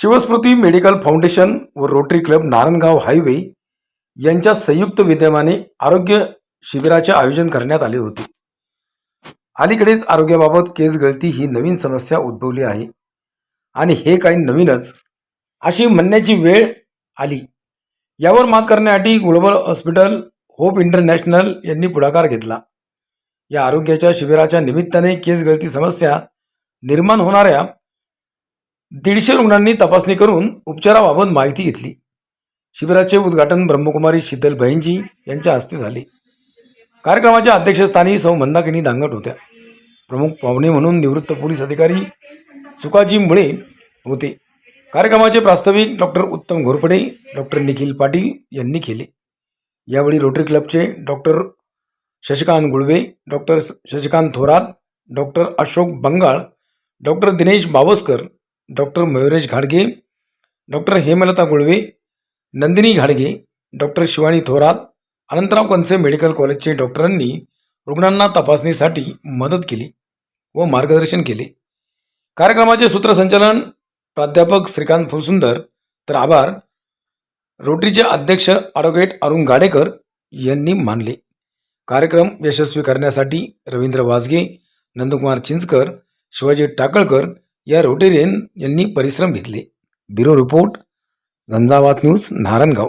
शिवस्मृती medical foundation व rotary club Narayangaon highway यांच्या संयुक्त विद्यमाने आरोग्य शिबिराचे आयोजन करण्यात आले होते. अलीकडेच आरोग्याबाबत केस गळती ही नवीन समस्या उद्भवली आहे आणि हे काही नवीनच अशी म्हणण्याची वेळ आली. यावर मात करण्यासाठी ग्लोबल हॉस्पिटल होप इंटरनॅशनल यांनी पुढाकार घेतला. या आरोग्याच्या शिबिराच्या निमित्ताने केस गळती समस्या निर्माण होणाऱ्या दीडशे रुग्णांनी तपासणी करून उपचाराबाबत माहिती घेतली. शिबिराचे उद्घाटन ब्रह्मकुमारी शीतल भैंजी यांच्या हस्ते झाले. कार्यक्रमाच्या अध्यक्षस्थानी सौ मंदाकिनी दांगट होत्या. प्रमुख पाहुणे म्हणून निवृत्त पोलीस अधिकारी सुकाजी मुळे होते. कार्यक्रमाचे प्रास्ताविक डॉक्टर उत्तम घोरपडे डॉक्टर निखिल पाटील यांनी केले. यावेळी रोटरी क्लबचे doctor Shashikant Gulve doctor Shashikant Thorat doctor Ashok बंगाळ doctor Dinesh Bawaskar doctor Mayuresh घाडगे डॉक्टर हेमलता गुळवे नंदिनी घाडगे डॉक्टर शिवानी थोरात अनंतराव कनसे मेडिकल कॉलेजचे डॉक्टरांनी रुग्णांना तपासणीसाठी मदत केली व मार्गदर्शन केले. कार्यक्रमाचे सूत्रसंचालन प्राध्यापक श्रीकांत फुलसुंदर तर आभार. रोटरीचे अध्यक्ष ॲडव्होकेट अरुण गाडेकर यांनी मानले. कार्यक्रम यशस्वी करण्यासाठी रवींद्र वाजगे नंदकुमार चिंचकर शिवाजी टाकळकर या रोटेरियन यांनी परिश्रम घेतले. Bureau report Jhanjhavat news Narayangaon.